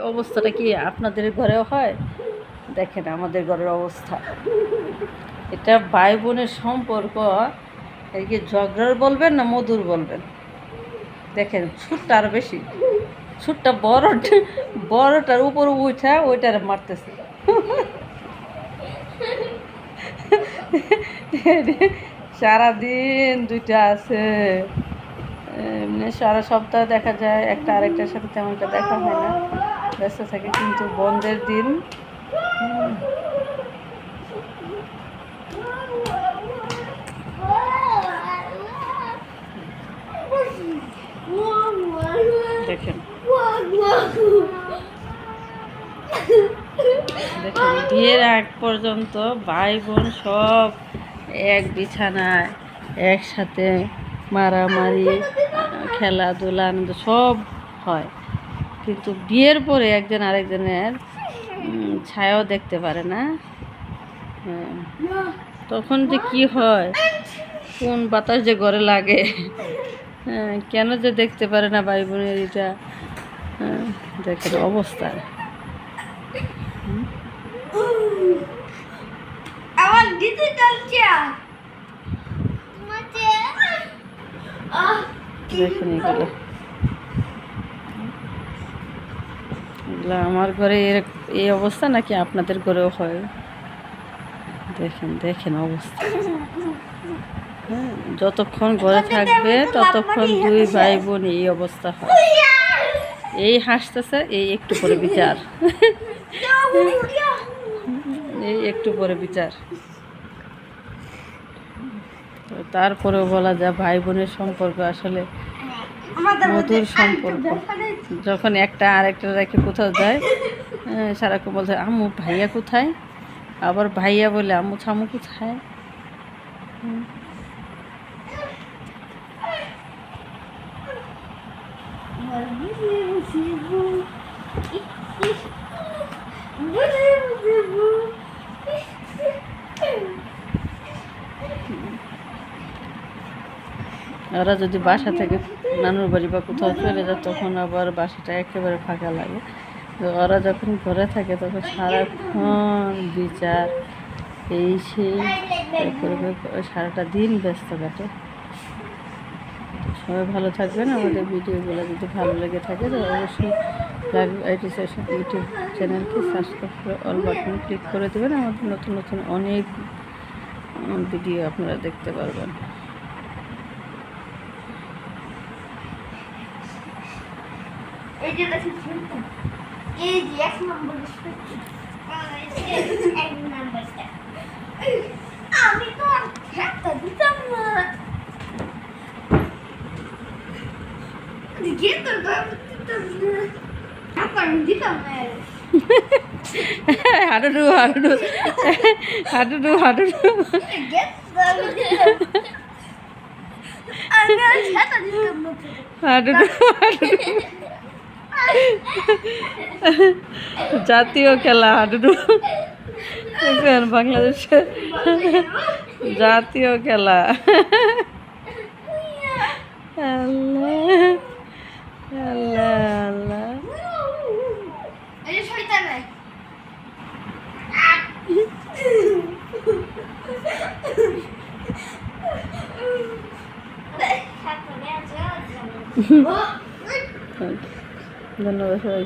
অবস্থাটা কি আপনাদের ঘরেও হয়? দেখেন আমাদের ঘরের অবস্থা। এটা ভাই বোনের সম্পর্ক। এই কি ঝগড়ার বলবেন না মধুর বলবেন? দেখেন, ছুটটা আর বেশি। ছুটটা বড়টা, বড়টার উপর উঠা ওইটার মারতেছে। সারাদিন দুইটা আছে। এমনি সারা সপ্তাহ দেখা যায়, একটা আরেকটার সাথে তেমন একটা দেখা হয় না। ব্যস্ত থাকে, কিন্তু বন্ধের দিন, দেখেন। দেখেন, বিয়ের আগ পর্যন্ত ভাই বোন সব এক বিছানায় একসাথে মারামারি, খেলাধুলা, আনন্দ সব হয়। কিন্তু বিয়ের পরে একজন আরেকজনের ছায়াও দেখতে পারে না। হ্যাঁ। তখন যে কি হয়? কোন বাতাস যে ঘরে লাগে। হ্যাঁ, কেন যে দেখতে পারে না ভাই বোনের এটা? হ্যাঁ, দেখেন অবস্থা। আমার দেখেন এগুলো। এগুলো আমার ঘরে এর এই অবস্থা নাকি আপনাদের ঘরেও হয়? দেখেন দেখেন অবস্থা। হ্যাঁ যতক্ষণ ঘরে থাকবে ততক্ষণ দুই ভাই বোন এই অবস্থা হয়। এই হাসতেছে এই একটু পরে বিচার। এই একটু পরে বিচার। তো তারপরেও বলা যায় ভাই বোনের সম্পর্ক আসলে মধুর সম্পর্ক। যখন একটা আরেকটা রেখে কোথাও যায় সারাক্ষণ বলতে আম্মু ভাইয়া কোথায়? আবার ভাইয়া বলে আম্মু ছামু কোথায়। ওরা যদি বাসা থেকে নানুর বাড়ি বা কোথাও চলে যায়, তখন আবার বাসাটা একেবারে ফাঁকা লাগে। তো ওরা যখন ঘরে থাকে, তখন সারাক্ষণ বিচার, এই সেই সারাটা দিন ব্যস্ত কাটে। সবাই ভালো থাকবেন। আমাদের ভিডিওগুলো যদি ভালো লেগে থাকে, তো অবশ্যই ইউটিউব চ্যানেলকে সাবস্ক্রাইব করে অল বাটন ক্লিক করে দেবেন। আমাদের নতুন নতুন অনেক ভিডিও আপনারা দেখতে পারবেন। এই যে দেখেন এই যে এক নম্বর এক নম্বরটা আমি তো একটা দিতাম না হাডুডু হাডুডু হাডুডু হাডুডু হাডুডু হাডুডু জাতীয় খেলা হাডুডু। দেখবেন বাংলাদেশের জাতীয় খেলা। আল্লাহ আল্লাহ নাই ধন্যবাদ সবাই